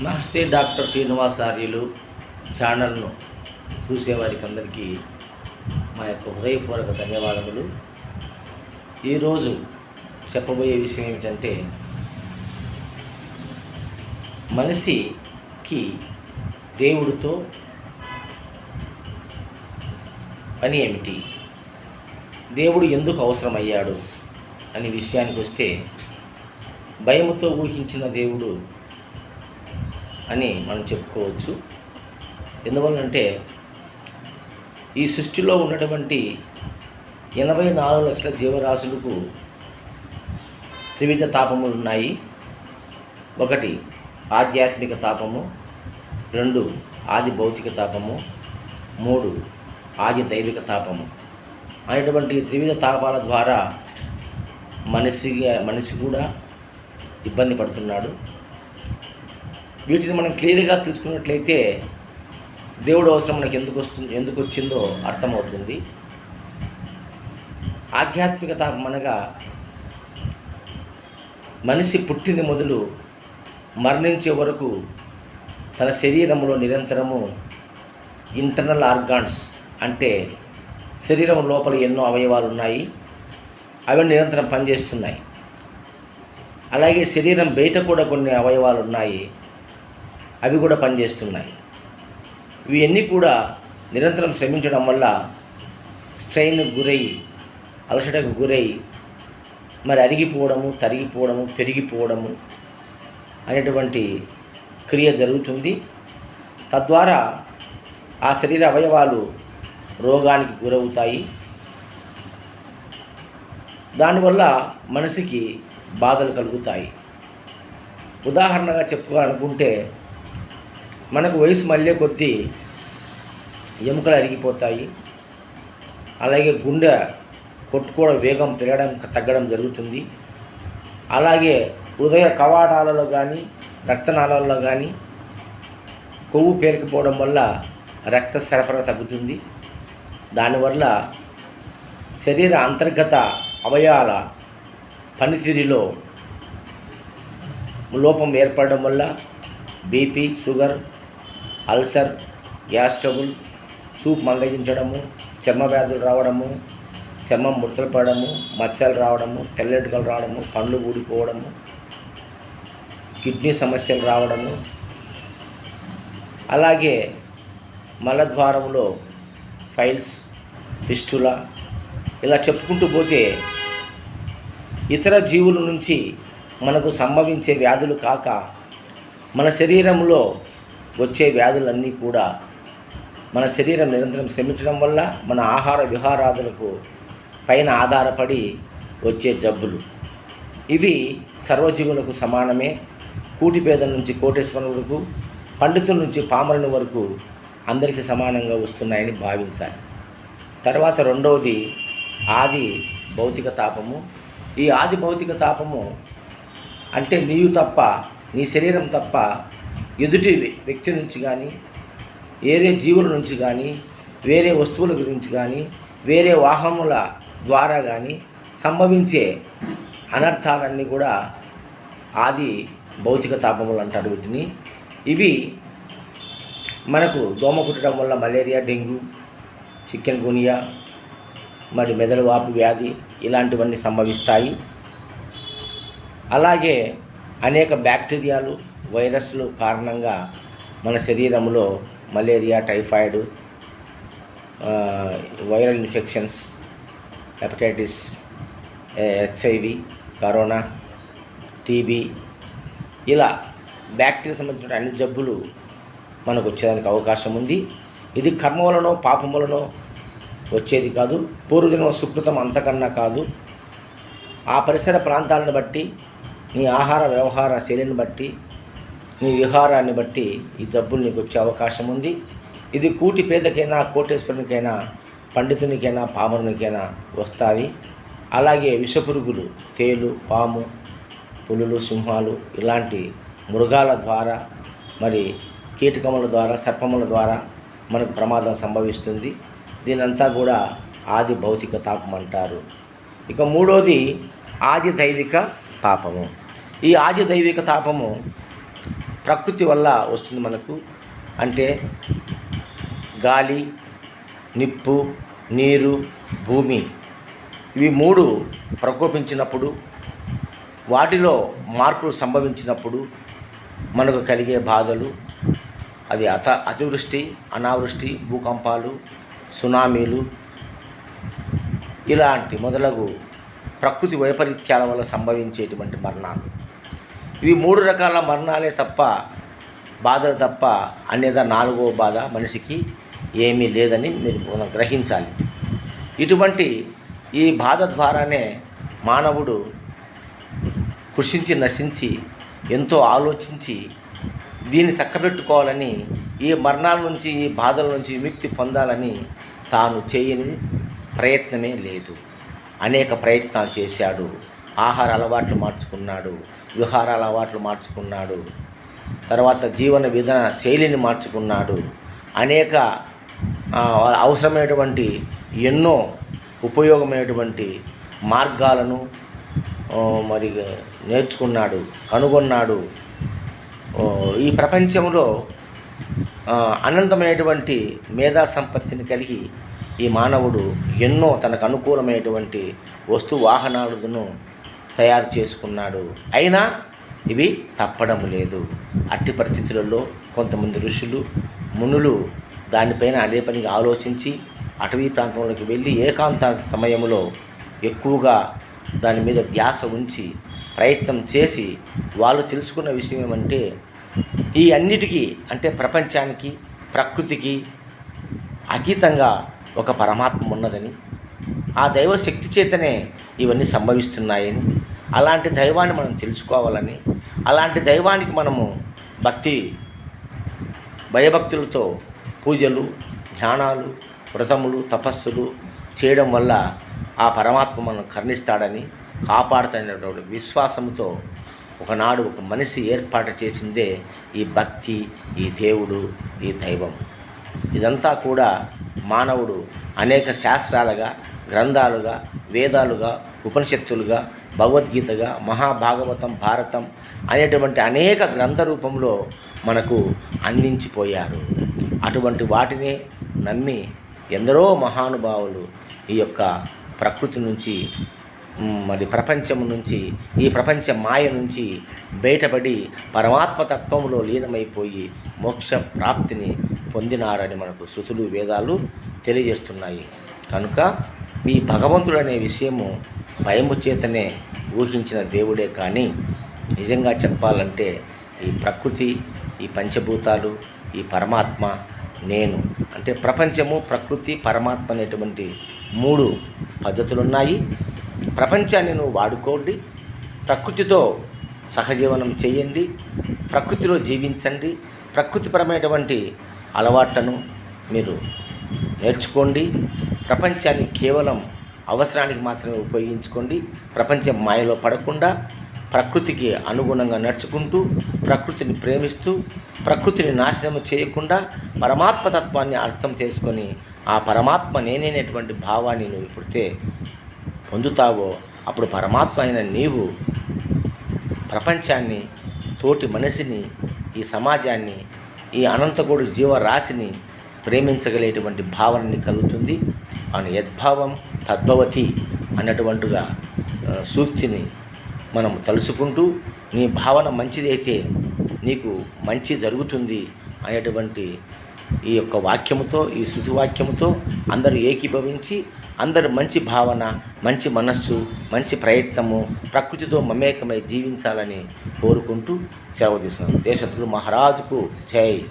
మహర్షి doctor శ్రీనివాసార్యులు ఛానల్ను చూసేవారికి అందరికీ మా యొక్క హృదయపూర్వక ధన్యవాదములు. ఈరోజు చెప్పబోయే విషయం ఏమిటంటే మనిషికి దేవుడితో పని ఏమిటి? దేవుడు ఎందుకు అవసరమయ్యాడు? అనే విషయానికి వస్తే భయముతో ఊహించిన దేవుడు అని మనం చెప్పుకోవచ్చు. ఎందువల్లంటే ఈ సృష్టిలో ఉన్నటువంటి ఎనభై నాలుగు లక్షల జీవరాశులకు త్రివిధ తాపములు ఉన్నాయి. ఒకటి ఆధ్యాత్మిక తాపము. రెండు ఆది భౌతిక తాపము. మూడు ఆది దైవిక తాపము. అనేటువంటి త్రివిధ తాపాల ద్వారా మనిషి మనిషి కూడా ఇబ్బంది పడుతున్నాడు. వీటిని మనం క్లియర్గా తెలుసుకున్నట్లయితే దేవుడు అవసరం మనకి ఎందుకు వస్తుంది ఎందుకు వచ్చిందో అర్థమవుతుంది. ఆధ్యాత్మికత మనగా మనిషి పుట్టిన మొదలు మరణించే వరకు తన శరీరంలో నిరంతరము ఇంటర్నల్ ఆర్గాన్స్ అంటే శరీరం లోపల ఎన్నో అవయవాలు ఉన్నాయి. అవి నిరంతరం పనిచేస్తున్నాయి. అలాగే శరీరం బయట కూడా కొన్ని అవయవాలు ఉన్నాయి. అవి కూడా పనిచేస్తున్నాయి. ఇవన్నీ కూడా నిరంతరం శ్రమించడం వల్ల స్ట్రెయిన్ గురై అలసటకు గురై మరి అరిగిపోవడము తరిగిపోవడము పెరిగిపోవడము అనేటువంటి క్రియ జరుగుతుంది. తద్వారా ఆ శరీర అవయవాలు రోగానికి గురవుతాయి. దానివల్ల మనిషికి బాధలు కలుగుతాయి. ఉదాహరణగా చెప్పుకోవాలనుకుంటే మనకు వయసు మళ్ళీ కొద్దీ ఎముకలు అరిగిపోతాయి. అలాగే గుండె కొట్టుకోవడం వేగం పెరగడం తగ్గడం జరుగుతుంది. అలాగే హృదయ కవాటాలలో కానీ రక్తనాళాలలో కానీ కొవ్వు పేరుకుపోవడం వల్ల రక్త సరఫరా తగ్గుతుంది. దానివల్ల శరీర అంతర్గత అవయవాల పనితీరులో లోపం ఏర్పడడం వల్ల BP sugar ulcer gas trouble soup మందగించడము చర్మ వ్యాధులు రావడము చర్మం ముడతలు పడడము మచ్చలు రావడము తెల్లెటుకలు రావడము పండ్లు ఊడిపోవడము కిడ్నీ సమస్యలు రావడము. అలాగే మలద్వారంలో ఫైల్స్ పిస్టుల ఇలా చెప్పుకుంటూ పోతే ఇతర జీవుల నుంచి మనకు సంభవించే వ్యాధులు కాక మన శరీరంలో వచ్చే వ్యాధులన్నీ కూడా మన శరీరం నిరంతరం శ్రమించడం వల్ల మన ఆహార విహారాదులకు పైన ఆధారపడి వచ్చే జబ్బులు. ఇవి సర్వజీవులకు సమానమే. కూటిపేద నుంచి కోటేశ్వరం వరకు పండితుల నుంచి పామరుని వరకు అందరికీ సమానంగా వస్తున్నాయని భావించాలి. తర్వాత రెండవది ఆది భౌతిక తాపము. ఈ ఆది భౌతిక తాపము అంటే నీవు తప్ప నీ శరీరం తప్ప ఎదుటి వ్యక్తి నుంచి కానీ వేరే జీవుల నుంచి కానీ వేరే వస్తువుల గురించి కానీ వేరే వాహనముల ద్వారా కానీ సంభవించే అనర్థాలన్నీ కూడా ఆది భౌతిక తాపములు అంటారు వీటిని. ఇవి మనకు దోమ కుట్టడం వల్ల మలేరియా డెంగ్యూ చికెన్ గునియా మరి మెదడు వాపు వ్యాధి ఇలాంటివన్నీ సంభవిస్తాయి. అలాగే అనేక బ్యాక్టీరియాలు వైరస్లు కారణంగా మన శరీరంలో malaria typhoid viral infections hepatitis HIV corona TB ఇలా బ్యాక్టీరియా సంబంధించిన అన్ని జబ్బులు మనకు వచ్చేదానికి అవకాశం ఉంది. ఇది కర్మ వలనో పాపం వలనో వచ్చేది కాదు. పూర్వజన్మ సుకృతం అంతకన్నా కాదు. ఆ పరిసర ప్రాంతాలను బట్టి నీ ఆహార వ్యవహార శైలిని బట్టి నీ విహారాన్ని బట్టి ఈ జబ్బులు నీకు వచ్చే అవకాశం ఉంది. ఇది కూటి పేదకైనా కోటేశ్వరునికైనా పండితునికైనా పామరునికైనా వస్తుంది అలాగే విషపురుగులు తేలు పాము పులులు సింహాలు ఇలాంటి మృగాల ద్వారా మరి కీటకముల ద్వారా సర్పముల ద్వారా మనకు ప్రమాదం సంభవిస్తుంది. దీనంతా కూడా ఆది భౌతిక తాపం అంటారు. ఇక మూడోది ఆది దైవిక తాపము. ఈ ఆది దైవిక తాపము ప్రకృతి వల్ల వస్తుంది మనకు. అంటే గాలి నిప్పు నీరు భూమి ఇవి మూడు ప్రకోపించినప్పుడు వాటిలో మార్పులు సంభవించినప్పుడు మనకు కలిగే బాధలు. అది అత అతివృష్టి అనావృష్టి భూకంపాలు సునామీలు ఇలాంటి మొదలగు ప్రకృతి వైపరీత్యాల వల్ల సంభవించేటువంటి మరణాలు. ఇవి మూడు రకాల మరణాలే తప్ప బాధలు తప్ప అనేదా నాలుగో బాధ మనిషికి ఏమీ లేదని మీరు మనం గ్రహించాలి. ఇటువంటి ఈ బాధ ద్వారానే మానవుడు కృషించి నశించి ఎంతో ఆలోచించి దీన్ని చక్కబెట్టుకోవాలని ఈ మరణాల నుంచి ఈ బాధల నుంచి విముక్తి పొందాలని తాను చేయని ప్రయత్నమే లేదు. అనేక ప్రయత్నాలు చేశాడు. ఆహార అలవాట్లు మార్చుకున్నాడు. విహారాల అలవాట్లు మార్చుకున్నాడు. తర్వాత జీవన విధాన శైలిని మార్చుకున్నాడు. అనేక అవసరమైనటువంటి ఎన్నో ఉపయోగమైనటువంటి మార్గాలను మరి నేర్చుకున్నాడు కనుగొన్నాడు. ఈ ప్రపంచంలో అనంతమైనటువంటి మేధా సంపత్తిని కలిగి ఈ మానవుడు ఎన్నో తనకు అనుకూలమైనటువంటి వస్తు వాహనాలను తయారు చేసుకున్నాడు. అయినా ఇవి తప్పడం లేదు. అట్టి పరిస్థితులలో కొంతమంది ఋషులు మునులు దానిపైన అదే పనికి ఆలోచించి అటవీ ప్రాంతంలోకి వెళ్ళి ఏకాంత సమయంలో ఎక్కువగా దాని మీద ధ్యాస ఉంచి ప్రయత్నం చేసి వాళ్ళు తెలుసుకున్న విషయం ఏమంటే ఈ అన్నిటికీ అంటే ప్రపంచానికి ప్రకృతికి అతీతంగా ఒక పరమాత్మ ఉన్నదని ఆ దైవ శక్తి చేతనే ఇవన్నీ సంభవిస్తున్నాయని అలాంటి దైవాన్ని మనం తెలుసుకోవాలని అలాంటి దైవానికి మనము భక్తి భయభక్తులతో పూజలు ధ్యానాలు వ్రతములు తపస్సులు చేయడం వల్ల ఆ పరమాత్మ మనం కరుణిస్తాడని కాపాడుతున్నటువంటి విశ్వాసంతో ఒకనాడు ఒక మనిషి ఏర్పాటు చేసిందే ఈ భక్తి ఈ దేవుడు ఈ దైవం. ఇదంతా కూడా మానవుడు అనేక శాస్త్రాలుగా గ్రంథాలుగా వేదాలుగా ఉపనిషత్తులుగా భగవద్గీతగా మహాభాగవతం భారతం అనేటువంటి అనేక గ్రంథ రూపంలో మనకు అందించిపోయారు. అటువంటి వాటిని నమ్మి ఎందరో మహానుభావులు ఈ యొక్క ప్రకృతి నుంచి మరి ప్రపంచం నుంచి ఈ ప్రపంచ మాయ నుంచి బయటపడి పరమాత్మ తత్వంలో లీనమైపోయి మోక్ష ప్రాప్తిని పొందినారని మనకు శృతులు వేదాలు తెలియజేస్తున్నాయి. కనుక ఈ భగవంతుడు అనే విషయము భయము చేతనే ఊహించిన దేవుడే కానీ నిజంగా చెప్పాలంటే ఈ ప్రకృతి ఈ పంచభూతాలు ఈ పరమాత్మ నేను అంటే ప్రపంచము ప్రకృతి పరమాత్మ అనేటువంటి మూడు పద్ధతులు ఉన్నాయి ప్రపంచాన్ని నువ్వు వాడుకోండి ప్రకృతితో సహజీవనం చేయండి ప్రకృతిలో జీవించండి ప్రకృతిపరమైనటువంటి అలవాట్లను మీరు నేర్చుకోండి. ప్రపంచాన్ని కేవలం అవసరానికి మాత్రమే ఉపయోగించుకోండి. ప్రపంచం మాయలో పడకుండా ప్రకృతికి అనుగుణంగా నడుచుకుంటూ ప్రకృతిని ప్రేమిస్తూ ప్రకృతిని నాశనం చేయకుండా పరమాత్మ తత్వాన్ని అర్థం చేసుకొని ఆ పరమాత్మ నేనేనేటువంటి భావాన్ని నువ్వు ఇప్పుడితే పొందుతావో అప్పుడు పరమాత్మ అయిన నీవు ప్రపంచాన్ని తోటి మనిషిని ఈ సమాజాన్ని ఈ అనంతకుడు జీవరాశిని ప్రేమించగలేటువంటి భావనని కలుగుతుంది. అని యద్భావం తద్భవతి అన్నటువంటిగా సూక్తిని మనం తలుసుకుంటూ నీ భావన మంచిదైతే నీకు మంచి జరుగుతుంది అనేటువంటి ఈ యొక్క వాక్యముతో ఈ శృతి వాక్యముతో అందరూ ఏకీభవించి అందరూ మంచి భావన మంచి మనస్సు మంచి ప్రయత్నము ప్రకృతితో మమేకమై జీవించాలని కోరుకుంటూ సెలవు తీసుకున్నాను. దేశద్గురు మహారాజుకు జై.